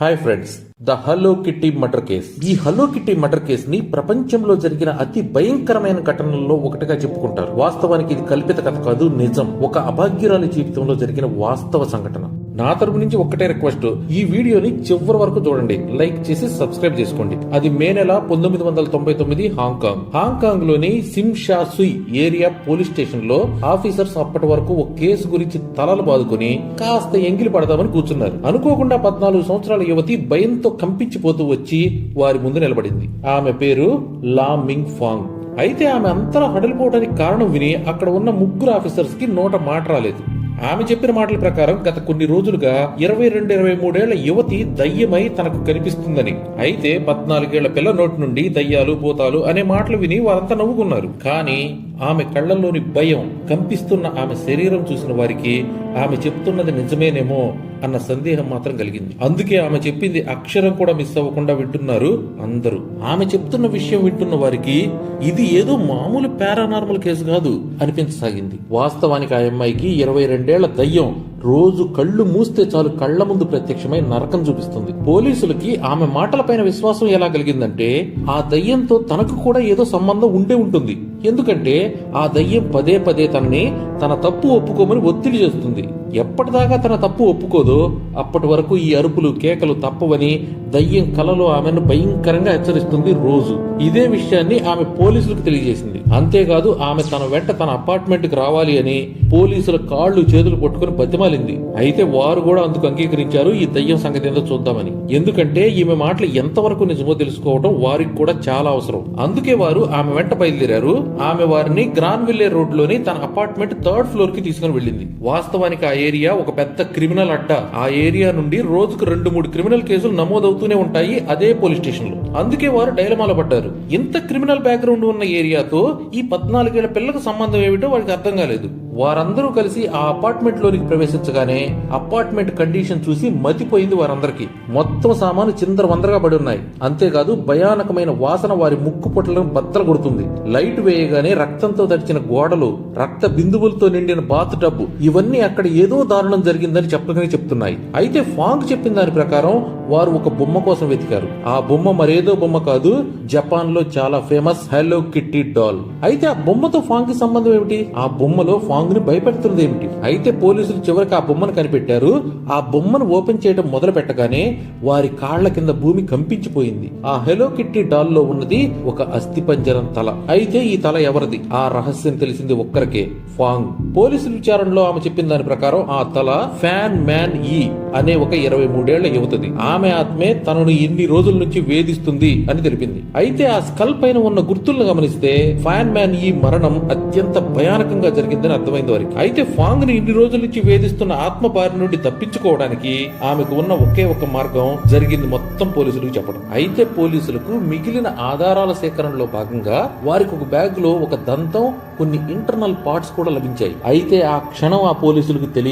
Hi friends the hello kitty murder case ఈ hello kitty murder కేస్ని ప్రపంచంలో జరిగిన అతి భయంకరమైన ఘటనల్లో ఒకటిగా చెప్పుకుంటారు. వాస్తవానికి ఇది కల్పిత కథ కాదు నిజం. ఒక అభాగ్యురాలి జీవితంలో జరిగిన వాస్తవ సంఘటన. నా తరపు నుంచి ఒక్కటే రిక్వెస్ట్. ఈ వీడియోని చివరి వరకు చూడండి. లైక్ చేసి సబ్స్క్రైబ్ చేసుకోండి. అది మే నెల పంతొమ్మిది వందల తొంభై తొమ్మిది హాంకాంగ్. హాంకాంగ్లోని సిమ్షాసుయ్ ఏరియా పోలీస్ స్టేషన్లో ఆఫీసర్స్ అప్పటి వరకు ఒక కేసు గురించి తలలు బాదుకుని కాస్త ఎంగిలి పడదామని కూర్చున్నారు. అనుకోకుండా పద్నాలుగు సంవత్సరాల యువతి భయంతో కంపించిపోతూ వచ్చి వారి ముందు నిలబడింది. ఆమె పేరు లా మింగ్ ఫాంగ్ అయితే ఆమె అంతలా హడలిపోవడానికి కారణం విని అక్కడ ఉన్న ముగ్గురు ఆఫీసర్స్కి నోట మాట రాలేదు. ఆమె చెప్పిన మాటల ప్రకారం గత కొన్ని రోజులుగా ఇరవై రెండు ఇరవై మూడేళ్ళ యువతి దయ్యమై తనకు కనిపిస్తుందని. అయితే పద్నాలుగేళ్ళ పిల్ల నోటి నుండి దయ్యాలు భూతాలు అనే మాటలు విని వారంతా నవ్వుకున్నారు. కానీ ఆమె కళ్ళల్లోని భయం కంపిస్తున్న ఆమె శరీరం చూసిన వారికి ఆమె చెప్తున్నది నిజమేనేమో అన్న సందేహం మాత్రం కలిగింది. అందుకే ఆమె చెప్పింది అక్షరం కూడా మిస్ అవ్వకుండా వింటున్నారు అందరూ. ఆమె చెప్తున్న విషయం వింటున్న వారికి ఇది ఏదో మామూలు పారానార్మల్ కేసు కాదు అనిపించసాగింది. వాస్తవానికి ఆ అమ్మాయికి ఇరవై రెండేళ్ళ దయ్యం రోజు కళ్ళు మూస్తే చాలు కళ్ళ ముందు ప్రత్యక్షమై నరకం చూపిస్తుంది. పోలీసులకి ఆమె మాటలపైన విశ్వాసం ఎలా కలిగిందంటే ఆ దయ్యంతో తనకు కూడా ఏదో సంబంధం ఉండే ఉంటుంది. ఎందుకంటే ఆ దయ్యం పదే పదే తనని తన తప్పు ఒప్పుకోమని ఒత్తిడి చేస్తుంది. ఎప్పటిదాకా తన తప్పు ఒప్పుకోదో అప్పటి వరకు ఈ అరుపులు కేకలు తప్పవని దయ్యం కలలో ఆమెను భయంకరంగా హెచ్చరిస్తుంది రోజు. ఇదే విషయాన్ని ఆమె పోలీసులకు తెలియజేసింది. అంతేకాదు ఆమె తన వెంట తన అపార్ట్మెంట్కి రావాలి అని పోలీసుల కాళ్ళు చేతులు పట్టుకుని బతిమాలింది. అయితే వారు కూడా అందుకు అంగీకరించారు ఈ దయ్యం సంగతి ఏందో చూద్దామని. ఎందుకంటే ఈమె మాటలు ఎంతవరకు నిజమో తెలుసుకోవడం వారికి కూడా చాలా అవసరం. అందుకే వారు ఆమె వెంట బయలుదేరారు. ఆమె వారిని గ్రాన్విల్లే రోడ్లోని తన అపార్ట్మెంట్ థర్డ్ ఫ్లోర్కి తీసుకుని వెళ్ళింది. వాస్తవానికి ఆ ఏరియా ఒక పెద్ద క్రిమినల్ అడ్డ. ఆ ఏరియా నుండి రోజుకు రెండు మూడు క్రిమినల్ కేసులు నమోదవుతూనే ఉంటాయి అదే పోలీస్ స్టేషన్లో అందుకే వారు డైలమాలో పడ్డారు. ఇంత క్రిమినల్ బ్యాక్గ్రౌండ్ ఉన్న ఏరియాతో ఈ పద్నాలుగేళ్ళ పిల్లకు సంబంధం ఏమిటో వాళ్ళకి అర్థం కాలేదు. వారందరూ కలిసి ఆ అపార్ట్మెంట్ లోనికి ప్రవేశించగానే అపార్ట్మెంట్ కండిషన్ చూసి మతిపోయింది వారందరికీ. మొత్తం సామాను చిందర వందరగా పడి ఉన్నాయి. అంతేకాదు భయానకమైన వాసన వారి ముక్కు పొట్టలను బద్దలు కొడుతుంది. లైట్ వేయగానే రక్తంతో తడిచిన గోడలు రక్త బిందువులతో నిండిన బాత్ టబ్బు ఇవన్నీ అక్కడ ఏదో దారుణం జరిగిందని చెప్పగానే చెప్తున్నాయి. అయితే ఫాంగ్ చెప్పిన దాని ప్రకారం వారు ఒక బొమ్మ కోసం వెతికారు. ఆ బొమ్మ మరేదో బొమ్మ కాదు జపాన్లో చాలా ఫేమస్ హెలో కిట్టి డాల్. అయితే ఆ బొమ్మతో ఫాంగ్కి సంబంధం ఏమిటి? ఆ బొమ్మలో ఫాంగ్ని భయపెడుతుంది ఏమిటి? అయితే పోలీసులు చివరికి ఆ బొమ్మను కనిపెట్టారు. ఆ బొమ్మను ఓపెన్ చేయడం మొదలు పెట్టగానే వారి కాళ్ళ కింద భూమి కంపించిపోయింది. ఆ హెలో కిట్టి డాల్లో ఉన్నది ఒక అస్థిపంజరం తల. అయితే ఈ తల ఎవరిది? ఆ రహస్యం తెలిసింది ఒక్కరికే ఫాంగ్. పోలీసుల విచారణలో ఆమె చెప్పిన దాని ప్రకారం ఆ తల ఫ్యాన్ మ్యాన్ ఈ అనే ఒక ఇరవై మూడేళ్ళ యువతది. ఆమె ఆత్మే తనను ఇన్ని రోజుల నుంచి వేధిస్తుంది అని తెలిపింది. అయితే ఆ స్కల్ పైన ఉన్న గుర్తులను గమనిస్తే ఫ్యాన్ మ్యాన్ ఈ మరణం అత్యంత భయానకంగా జరిగిందని అర్థమైంది వారికి. అయితే ఫాంగ్ని ఇన్ని రోజుల నుంచి వేధిస్తున్న ఆత్మ బారి నుండి తప్పించుకోవడానికి ఆమెకు ఉన్న ఒకే ఒక మార్గం జరిగింది మొత్తం పోలీసులకు చెప్పడం. అయితే పోలీసులకు మిగిలిన ఆధారాల సేకరణలో భాగంగా వారికి ఒక బ్యాగ్లో ఒక దంతం కొన్ని ఇంటర్నల్ పార్ట్స్ కూడా లభించాయి. అయితే ఆ క్షణం ఆ పోలీసులకు తెలియదు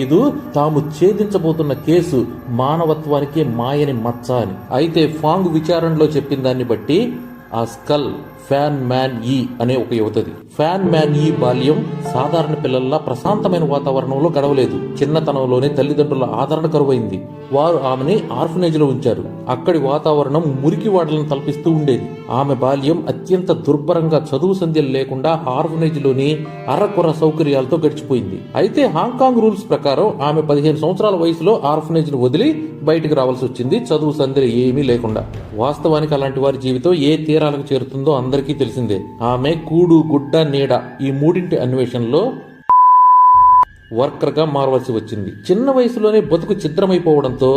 తాము ఛేదించబోతున్న కేసు మానవత్వానికి మాయని మచ్చ అని. అయితే ఫాంగ్ విచారణలో చెప్పిన దాన్ని బట్టి ఆ స్కల్ ఫ్యాన్ మ్యాన్ ఈ అనే ఒక యువతది. ఫ్యాన్ మ్యాన్ ఈ బాల్యం సాధారణ పిల్లల్లా ప్రశాంతమైన వాతావరణంలో గడవలేదు. చిన్నతనంలోనే తల్లిదండ్రుల ఆదరణ కరువైంది. వారు ఆమెని ఆర్ఫనేజ్లో ఉంచారు. అక్కడి వాతావరణం మురికి వాడలను తలపిస్తూ ఉండేది. ఆమె బాల్యం అత్యంత దుర్భరంగా చదువు సంధ్యలు లేకుండా ఆర్ఫనేజ్లోని అరకొర సౌకర్యాలతో గడిచిపోయింది. అయితే హాంకాంగ్ రూల్స్ ప్రకారం ఆమె పదిహేను సంవత్సరాల వయసులో ఆర్ఫనేజ్ను వదిలి బయటికి రావాల్సి వచ్చింది. చదువు సంధ్యలు ఏమీ లేకుండా. వాస్తవానికి అలాంటి వారి జీవితం ఏ తీరాలకు చేరుతుందో అందరికీ తెలిసిందే. ఆమె కూడు గుడ్డ నీడ ఈ మూడింటి అన్వేషణలో వర్కర్గా మారవలసి వచ్చింది. చిన్న వయసులోనే బతుకు చిత్రమైపోవడంతో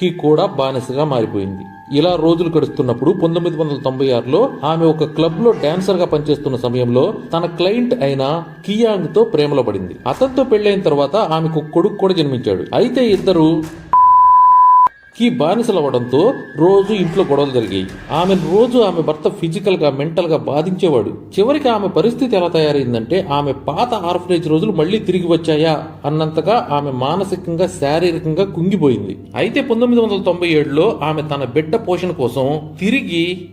కి కూడా బానిసగా మారిపోయింది. ఇలా రోజులు గడుస్తున్నప్పుడు పంతొమ్మిది వందల తొంభై ఆరులో ఆమె ఒక క్లబ్లో డాన్సర్గా పనిచేస్తున్న సమయంలో తన క్లయింట్ అయిన కియాంగ్తో ప్రేమలో పడింది. అతనితో పెళ్ళైన తర్వాత ఆమెకు కొడుకు కూడా జన్మించాడు. అయితే ఇద్దరు కి బానిసలవ్వడంతో రోజు ఇంట్లో గొడవలు జరిగాయి. ఆమె రోజు ఆమె భర్త ఫిజికల్గా మెంటల్గా బాధించేవాడు. చివరికి ఆమె పరిస్థితి ఎలా తయారైందంటే ఆమె పాత ఆర్ఫనేజ్ రోజులు మళ్ళీ తిరిగి వచ్చాయా అన్నంతగా ఆమె మానసికంగా శారీరకంగా కుంగిపోయింది. అయితే పంతొమ్మిది వందల తొంభై ఏడులో ఆమె తన బిడ్డ పోషణ కోసం తిరిగి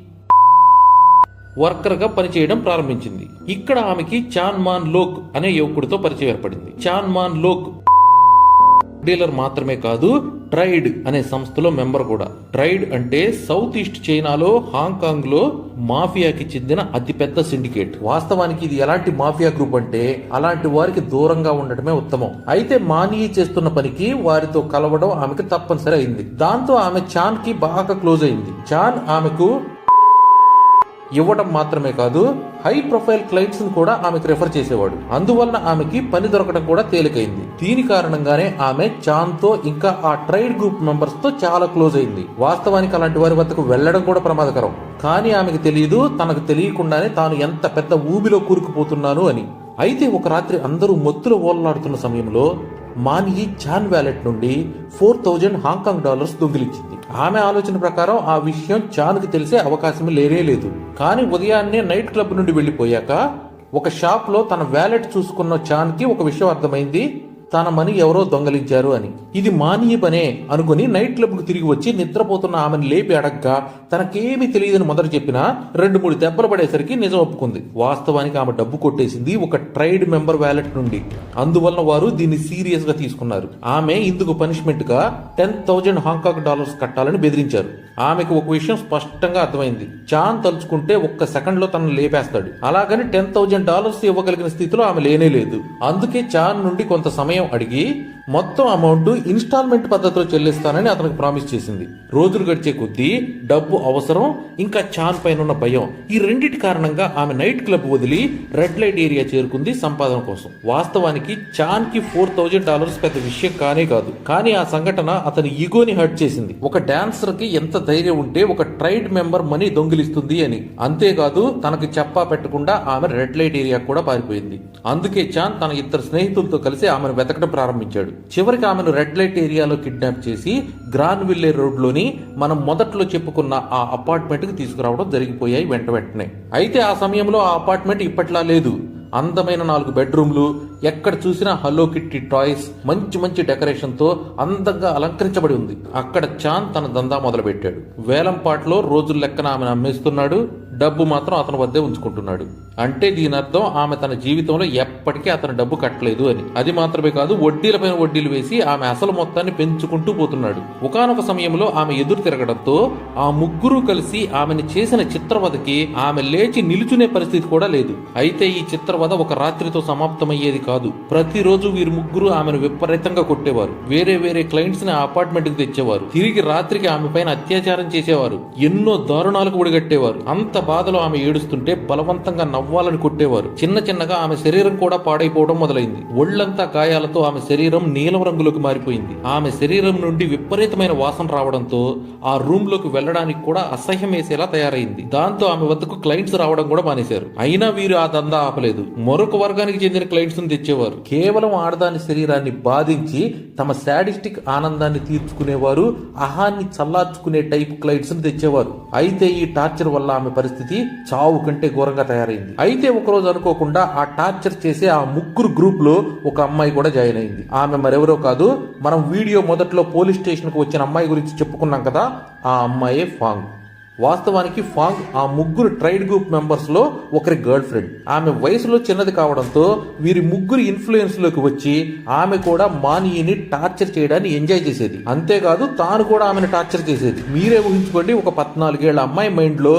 వర్కర్గా పనిచేయడం ప్రారంభించింది. ఇక్కడ ఆమెకి చాన్ మాన్ లోక్ అనే యువకుడితో పరిచయం ఏర్పడింది. చాన్ మాన్ లోక్ డీలర్ మాత్రమే కాదు ట్రైడ్ అనే సంస్థలో మెంబర్ కూడా. ట్రైడ్ అంటే సౌత్ ఈస్ట్ చైనాలో హాంకాంగ్లో మాఫియాకి చెందిన అతిపెద్ద సిండికేట్. వాస్తవానికి ఇది ఎలాంటి మాఫియా గ్రూప్ అంటే అలాంటి వారికి దూరంగా ఉండటమే ఉత్తమం. అయితే మానీ చేస్తున్న పనికి వారితో కలవడం ఆమెకు తప్పనిసరి అయింది. దాంతో ఆమె చాన్కి బాగా క్లోజ్ అయింది. చాన్ ఆమెకు ఇవ్వడం మాత్రమే కాదు హై ప్రొఫైల్ క్లయింట్స్ కూడా ఆమెకు రెఫర్ చేసేవాడు. అందువలన ఆమెకి పని దొరకడం కూడా తేలికైంది. దీని కారణంగానే ఆమె చాన్తో ఇంకా ఆ ట్రైడ్ గ్రూప్ మెంబర్స్తో చాలా క్లోజ్ అయింది. వాస్తవానికి అలాంటి వారి వద్దకు వెళ్ళడం కూడా ప్రమాదకరం. కానీ ఆమెకు తెలియదు తనకు తెలియకుండానే తాను ఎంత పెద్ద ఊబిలో కూరుకుపోతున్నాను అని. అయితే ఒక రాత్రి అందరూ మొత్తులో ఓలలాడుతున్న సమయంలో మానియి చాన్ వ్యాలెట్ నుండి four thousand Hong Kong dollars దొంగిలించింది. ఆమె ఆలోచన ప్రకారం ఆ విషయం చాన్కి తెలిసే అవకాశం లేనే లేదు. కానీ ఉదయాన్నే నైట్ క్లబ్ నుండి వెళ్ళిపోయాక ఒక షాప్లో తన వ్యాలెట్ చూసుకున్న చాన్కి ఒక విషయం అర్థమైంది. తన మనీ ఎవరో దొంగలించారు అని. ఇది మానీయ పనే అనుకుని నైట్ క్లబ్కు తిరిగి వచ్చి నిద్రపోతున్న ఆమెను లేపి అడగ్గా తనకేమీ తెలియదని మొదట చెప్పినా రెండు మూడు దెబ్బలు పడేసరికి నిజం ఒప్పుకుంది. వాస్తవానికి ఆమె డబ్బు కొట్టేసింది ఒక ట్రైడ్ మెంబర్ వ్యాలెట్ నుండి. అందువలన వారు దీన్ని సీరియస్గా తీసుకున్నారు. ఆమె ఇందుకు పనిష్మెంట్గా ten thousand Hong Kong dollars కట్టాలని బెదిరించారు. ఆమెకు ఒక విషయం స్పష్టంగా అర్థమైంది. చాన్ తలుచుకుంటే ఒక్క సెకండ్లో తనను లేపేస్తాడు. అలాగని టెన్ థౌజండ్ డాలర్స్ ఇవ్వగలిగిన స్థితిలో ఆమె లేనే లేదు. అందుకే చాన్ నుండి కొంత సమయం అడిగి మొత్తం అమౌంట్ ఇన్స్టాల్మెంట్ పద్ధతిలో చెల్లిస్తానని అతనికి ప్రామిస్ చేసింది. రోజులు గడిచే కొద్దీ డబ్బు అవసరం ఇంకా చాన్ పైన ఉన్న భయం. ఈ రెండింటి కారణంగా ఆమె నైట్ క్లబ్ వదిలి రెడ్ లైట్ ఏరియా చేరుకుంది సంపాదన కోసం. వాస్తవానికి చాన్కి ఫోర్ థౌజండ్ డాలర్స్ పెద్ద విషయం కానే కాదు. కానీ ఆ సంఘటన అతని ఈగోని హర్ట్ చేసింది. ఒక డాన్సర్కి ఎంత ధైర్యం ఉంటే ఒక ట్రైడ్ మెంబర్ మనీ దొంగిలిస్తుంది అని. అంతేకాదు తనకు చెప్పా పెట్టకుండా ఆమె రెడ్ లైట్ ఏరియా కూడా పారిపోయింది. అందుకే చాన్ తన ఇద్దరు స్నేహితులతో కలిసి ఆమెను వెతకడం ప్రారంభించాడు. చివరికి ఆమెను రెడ్ లైట్ ఏరియాలో కిడ్నాప్ చేసి గ్రాన్ విల్లే మనం మొదట్లో చెప్పుకున్న ఆ అపార్ట్మెంట్కి తీసుకురావడం జరిగిపోయాయి వెంట వెంటనే. అయితే ఆ సమయంలో ఆ అపార్ట్మెంట్ ఇప్పట్లా లేదు. అందమైన నాలుగు బెడ్రూమ్లు ఎక్కడ చూసినా హలో కిట్టి టాయ్స్ మంచి మంచి డెకరేషన్తో అందంగా అలంకరించబడి ఉంది. అక్కడ చాంద్ తన దందా మొదలుపెట్టాడు. వేలంపాట్లో రోజుల లెక్కన ఆమెను అమ్మేస్తున్నాడు. డబ్బు మాత్రం అతని వద్దే ఉంచుకుంటున్నాడు. అంటే దీని అర్థం ఆమె తన జీవితంలో ఎప్పటికీ అతను డబ్బు కట్టలేదు అని. అది మాత్రమే కాదు వడ్డీలపైన వడ్డీలు వేసి ఆమె అసలు మొత్తాన్ని పెంచుకుంటూ పోతున్నాడు. ఒకనొక సమయంలో ఆమె ఎదురు తిరగడంతో ఆ ముగ్గురు కలిసి ఆమెను చేసిన చిత్రవధకి ఆమె లేచి నిలుచునే పరిస్థితి కూడా లేదు. అయితే ఈ చిత్రవధ ఒక రాత్రితో సమాప్తమయ్యేది కాదు. ప్రతిరోజు వీరు ముగ్గురు ఆమెను విపరీతంగా కొట్టేవారు. వేరే వేరే క్లయింట్స్ని అపార్ట్మెంట్కి తెచ్చేవారు. తిరిగి రాత్రికి ఆమె పైన అత్యాచారం చేసేవారు. ఎన్నో దారుణాలకు ఒడిగట్టేవారు. అంత బాధలో ఆమె ఏడుస్తుంటే బలవంతంగా నవ్వాలని కొట్టేవారు. చిన్న చిన్నగా ఆమె శరీరం కూడా పాడైపోవడం మొదలైంది. ఒళ్ళంతా గాయాలతో ఆమె శరీరం నీలం రంగులోకి మారిపోయింది. ఆమె శరీరం నుండి విపరీతమైన వాసన రావడంతో ఆ రూమ్లోకి వెళ్ళడానికి కూడా అసహ్యం వేసేలా తయారైంది. దాంతో ఆమె వద్దకు క్లయింట్స్ రావడం కూడా మానేశారు. అయినా వీరు ఆ దందా ఆపలేదు. మరొక వర్గానికి చెందిన క్లయింట్స్ను తెచ్చేవారు. కేవలం ఆడదాని శరీరాన్ని బాధించి తమ శాడిస్టిక్ ఆనందాన్ని తీర్చుకునేవారు అహాన్ని చల్లార్చుకునే టైప్ క్లయింట్స్ను తెచ్చేవారు. అయితే ఈ టార్చర్ వల్ల ఆమె పరిస్థితి చావు కంటే ఘోరంగా తయారైంది. అయితే ఒకరోజు అనుకోకుండా ఆ టార్చర్ చేసే ఆ ముగ్గురు గ్రూప్లో ఒక అమ్మాయి కూడా జాయిన్ అయింది. ఆమె మరెవరో కాదు మనం వీడియో మొదట్లో పోలీస్ స్టేషన్కు వచ్చిన అమ్మాయి గురించి చెప్పుకున్నాం కదా ఆ అమ్మాయే ఫాంగ్. వాస్తవానికి ఫాంగ్ ఆ ముగ్గురు ట్రైడ్ గ్రూప్ మెంబర్స్లో ఒకరి గర్ల్ ఫ్రెండ్ ఆమె వయసులో చిన్నది కావడంతో వీరి ముగ్గురు ఇన్ఫ్లుయెన్స్లోకి వచ్చి ఆమె కూడా మానియని టార్చర్ చేయడాన్ని ఎంజాయ్ చేసేది. అంతేకాదు తాను కూడా ఆమెను టార్చర్ చేసేది. మీరే ఊహించుకోండి ఒక పద్నాలుగేళ్ళ అమ్మాయి మైండ్లో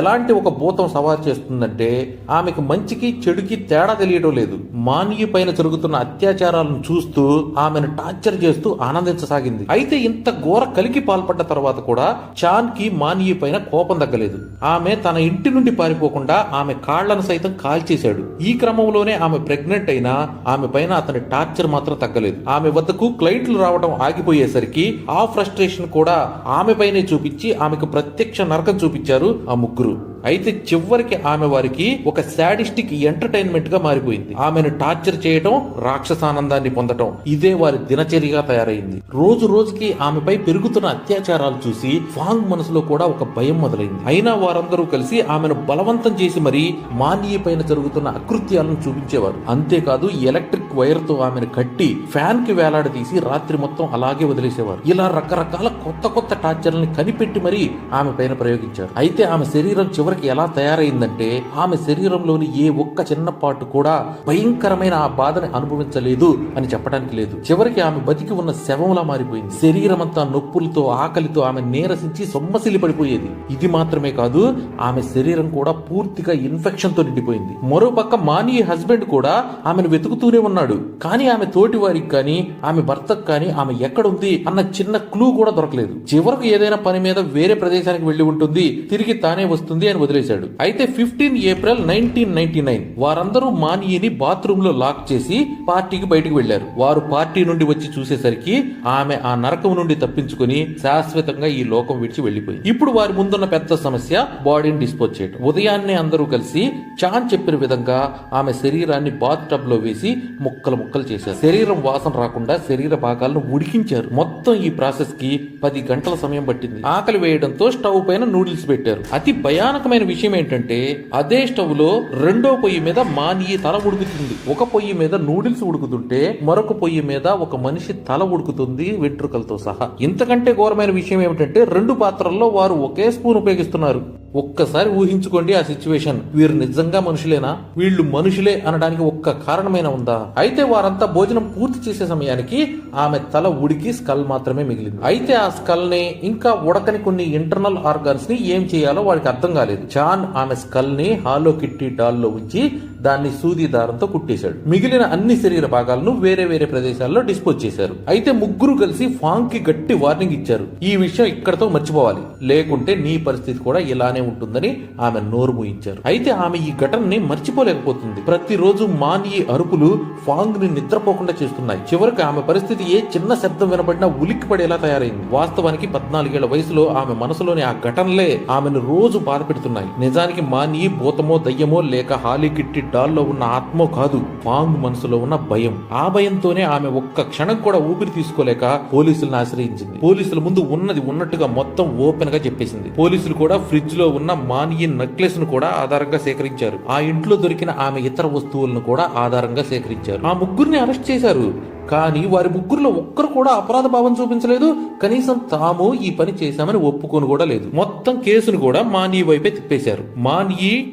ఎలాంటి ఒక భూతం సవారు చేస్తుందంటే ఆమెకు మంచికి చెడుకి తేడా తెలియడం లేదు. మానియ పైన జరుగుతున్న అత్యాచారాలను చూస్తూ ఆమెను టార్చర్ చేస్తూ ఆనందించసాగింది. అయితే ఇంత ఘోర కలికి పాల్పడ్డ తర్వాత కూడా చాన్కి మానియ పైన కోపం తగ్గలేదు. ఆమె తన ఇంటి నుండి పారిపోకుండా ఆమె కాళ్ళను సైతం కాల్చేశాడు. ఈ క్రమంలోనే ఆమె ప్రెగ్నెంట్ అయినా ఆమె పైన అతని టార్చర్ మాత్రం తగ్గలేదు. ఆమె వద్దకు క్లయింట్లు రావడం ఆగిపోయేసరికి ఆ ఫ్రస్ట్రేషన్ కూడా ఆమె పైనే చూపించి ఆమెకు ప్రత్యక్ష నరకం చూపించారు ఆ ముగ్గురు. అయితే చివరికి ఆమె వారికి ఒక శాడిస్టిక్ ఎంటర్టైన్మెంట్గా మారిపోయింది. ఆమెను టార్చర్ చేయడం రాక్షసానందాన్ని పొందటం ఇదే వారి దినచర్యగా తయారైంది. రోజు రోజుకి ఆమెపై పెరుగుతున్న అత్యాచారాలు చూసి ఫాంగ్ మనసులో కూడా ఒక భయం మొదలైంది. అయినా వారందరూ కలిసి ఆమెను బలవంతం చేసి మరీ మాన్య పైన జరుగుతున్న అకృత్యాలను చూపించేవారు. అంతేకాదు ఎలక్ట్రిక్ వైర్తో ఆమెను కట్టి ఫ్యాన్కి వేలాడదీసి రాత్రి మొత్తం అలాగే వదిలేసేవారు. ఇలా రకరకాల కొత్త కొత్త టార్చర్లను కనిపెట్టి మరీ ఆమె పైన ప్రయోగించారు. అయితే ఆమె శరీరం చివరి చివరికి ఎలా తయారైందంటే ఆమె శరీరంలోని ఏ ఒక్క చిన్న చిన్నపాటు కూడా భయంకరమైన ఆ బాధని అనుభవించలేదు అని చెప్పడానికి లేదు. చివరికి ఆమె బతికి ఉన్న శవంలా మారిపోయింది. శరీరం అంతా నొప్పులతో ఆకలితో ఆమె నీరసించి సొమ్మసిలి పడిపోయేది. ఇది మాత్రమే కాదు ఆమె శరీరం కూడా పూర్తిగా ఇన్ఫెక్షన్తో నిండిపోయింది. మరోపక్క మానీ హస్బెండ్ కూడా ఆమెను వెతుకుతూనే ఉన్నాడు. కానీ ఆమె తోటి వారికి కానీ ఆమె భర్తకు కానీ ఆమె ఎక్కడుంది అన్న చిన్న క్లూ కూడా దొరకలేదు. చివరకు ఏదైనా పని మీద వేరే ప్రదేశానికి వెళ్ళి ఉంటుంది తిరిగి తానే వస్తుంది అని వదిలేశాడు. అయితే fifteen April nineteen ninety nine వారందరూ మానియని బాత్రూమ్లో లాక్ చేసి పార్టీకి బయటకు వెళ్ళారు వారు పార్టీ నుండి వచ్చి చూసేసరికి ఆమె ఆ నరకం నుండి తప్పించుకుని శాశ్వతంగా ఈ లోకం విడిచి వెళ్ళిపోయింది ఇప్పుడు వారి ముందున్న పెద్ద సమస్య బాడీని డిస్పోజ్ చేయడం ఉదయాన్నే అందరూ కలిసి చాన్ చెప్పిన విధంగా ఆమె శరీరాన్ని బాత్ టబ్లో వేసి ముక్కలు ముక్కలు చేశారు. శరీరం వాసన రాకుండా శరీర భాగాలను ఉడికించారు. మొత్తం ఈ ప్రాసెస్కి పది గంటల సమయం పట్టింది. ఆకలి వేయడంతో స్టవ్ పైన నూడిల్స్ పెట్టారు. అతి భయానకమైన విషయం ఏంటంటే అదే స్టవ్లో రెండో పొయ్యి మీద మాని తల ఉడుకుతుంది. ఒక పొయ్యి మీద నూడిల్స్ ఉడుకుతుంటే మరొక పొయ్యి మీద ఒక మనిషి తల ఉడుకుతుంది వెంట్రుకలతో సహా. ఇంతకంటే ఘోరమైన విషయం ఏమిటంటే రెండు పాత్రల్లో వారు ఒకే స్పూన్ ఉపయోగిస్తున్నారు. ఒక్కసారి ఊహించుకోండి ఆ సిచ్యువేషన్ వీరు నిజంగా మనుషులేనా? వీళ్ళు మనుషులే అనడానికి ఒక్క కారణమైన ఉందా? అయితే వారంతా భోజనం పూర్తి చేసే సమయానికి ఆమె తల ఉడికి స్కల్ మాత్రమే మిగిలింది. అయితే ఆ స్కల్ని ఇంకా ఉడకని కొన్ని ఇంటర్నల్ ఆర్గాన్స్ని ఏం చేయాలో వాడికి అర్థం కాలేదు. చాన్ ఆమె స్కల్ని హాలో కిట్టి డాల్లో ఉంచి దాన్ని సూది దారంతో కుట్టేశాడు. మిగిలిన అన్ని శరీర భాగాలను వేరే వేరే ప్రదేశాల్లో డిస్పోజ్ చేశారు. అయితే ముగ్గురు కలిసి ఫాంగ్కి గట్టి వార్నింగ్ ఇచ్చారు. ఈ విషయం ఇక్కడతో మర్చిపోవాలి. లేకుంటే నీ పరిస్థితి కూడా ఇలానే ఉంటుందని ఆమె నోరు మూయించారు. అయితే ఆమె ఈ ఘటనని మర్చిపోలేకపోతుంది. ప్రతిరోజు మాని అరుపులు ఫాంగ్ని నిద్రపోకుండా చేస్తున్నాయి. చివరికి ఆమె పరిస్థితి ఏ చిన్న శబ్దం వినబడినా ఉలిక్కి పడేలా తయారైంది. వాస్తవానికి పద్నాలుగేళ్ళ వయసులో ఆమె మనసులోని ఆ ఘటనలే ఆమెను రోజు బాధ పెడుతున్నాయి నిజానికి మాని భూతమో దయ్యమో లేక హాలీ కిట్టి డాల్లో ఉన్న ఆత్మో కాదు ఫాంగ్ మనసులో ఉన్న భయం. ఆ భయంతోనే ఆమె ఒక్క క్షణం కూడా ఊపిరి తీసుకోలేక పోలీసులను ఆశ్రయించింది. పోలీసుల ముందు ఉన్నది ఉన్నట్టుగా మొత్తం ఓపెన్గా చెప్పేసింది. పోలీసులు కూడా ఫ్రిడ్జ్లో ఉన్న మానియి నెక్లెస్ను కూడా ఆధారంగా సేకరించారు. ఆ ఇంట్లో దొరికిన ఆమె ఇతర వస్తువులను కూడా ఆధారంగా సేకరించారు. ఆ ముగ్గురిని అరెస్ట్ చేశారు. కానీ వారి ముగ్గురులో ఒక్కరు కూడా అపరాధ భావం చూపించలేదు. కనీసం తాము ఈ పని చేశామని ఒప్పుకొని కూడా లేదు. మొత్తం కేసును కూడా మానీ వైపే తిప్పేశారు. మానీ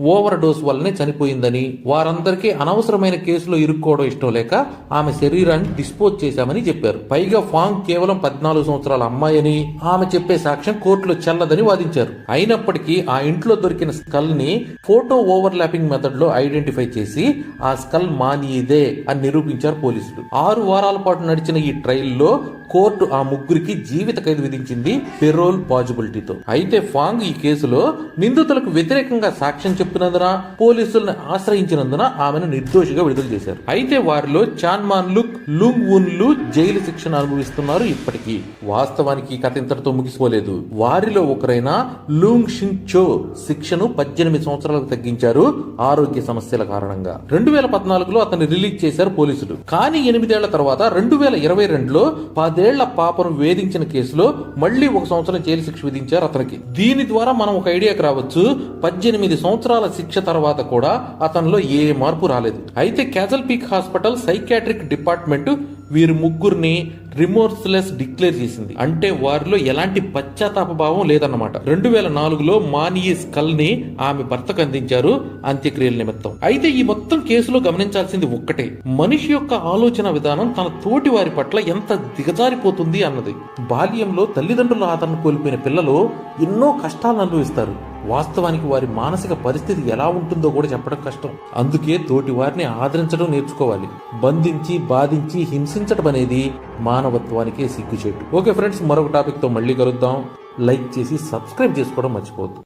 ఓవర్ డోస్ వల్లనే చనిపోయిందని వారందరికీ అనవసరమైన కేసులో ఇరుక్కోవడం ఇష్టం లేక ఆమె శరీరాన్ని డిస్పోజ్ చేశామని చెప్పారు. పైగా ఫాంగ్ కేవలం పద్నాలుగు సంవత్సరాల అమ్మాయని ఆమె చెప్పే సాక్ష్యం కోర్టులో చెల్లదని వాదించారు. అయినప్పటికీ ఆ ఇంట్లో దొరికిన స్కల్ని ఫోటో ఓవర్ ల్యాపింగ్ మెథడ్లో ఐడెంటిఫై చేసి ఆ స్కల్ మానియదే అని నిరూపించారు పోలీసులు. ఆరు వారాల పాటు నడిచిన ఈ ట్రయల్లో కోర్టు ఆ ముగ్గురికి జీవిత ఖైదు విధించింది పెరోల్ పాజిబిలిటీతో. అయితే ఫాంగ్ ఈ కేసులో నిందితులకు వ్యతిరేకంగా సాక్ష్యం చెప్పినందున పోలీసులను ఆశ్రయించినందున ఆమెను నిర్దోషిగా విడుదల చేశారు. అయితే వారిలో చాన్మాన్ లుక్ లుంగ్ ఉన్లు జైలు శిక్షణ అనుభవిస్తున్నారు ఇప్పటికీ. వాస్తవానికి కథ ఇంతటితో ముగిసిపోలేదు. వారిలో ఒకరైన లూంగ్ షింగ్ చో శిక్షను పద్దెనిమిది సంవత్సరాలకు తగ్గించారు ఆరోగ్య సమస్యల కారణంగా. రెండు వేల పద్నాలుగులో అతన్ని రిలీజ్ చేశారు పోలీసులు. కానీ ఎనిమిదేళ్ళ తర్వాత రెండు వేల ఇరవై రెండులో పదేళ్ళ పాపను వేధించిన కేసులో మళ్ళీ ఒక సంవత్సరం జైలు శిక్ష విధించారు అతనికి. దీని ద్వారా మనం ఒక ఐడియాకి రావచ్చు పద్దెనిమిది సంవత్సరాల శిక్ష తర్వాత కూడా అతనిలో ఏ మార్పు రాలేదు. అయితే Castle Peak hospital psychiatric department వీరు ముగ్గురిని రిమోర్స్లెస్ డిక్లేర్ చేసింది. అంటే వారిలో ఎలాంటి పశ్చాత్తాప భావం లేదన్నమాట. రెండు వేల నాలుగులో మానియే స్కల్ని ఆమె భర్తకు అందించారు అంత్యక్రియల నిమిత్తం. అయితే ఈ మొత్తం కేసులో గమనించాల్సింది ఒక్కటే. మనిషి యొక్క ఆలోచన విధానం తన తోటి వారి పట్ల ఎంత దిగజారిపోతుంది అన్నది. బాల్యంలో తల్లిదండ్రుల ఆదరణ కోల్పోయిన పిల్లలు ఎన్నో కష్టాలను అనుభవిస్తారు. వాస్తవానికి వారి మానసిక పరిస్థితి ఎలా ఉంటుందో కూడా చెప్పడం కష్టం. అందుకే తోటి వారిని ఆదరించడం నేర్చుకోవాలి. బంధించి బాధించి హింసించడం అనేది మానవత్వానికే సిగ్గుచేటు. ఓకే ఫ్రెండ్స్ మరొక టాపిక్తో మళ్ళీ కలుద్దాం. లైక్ చేసి సబ్స్క్రైబ్ చేసుకోవడం మర్చిపోవద్దు.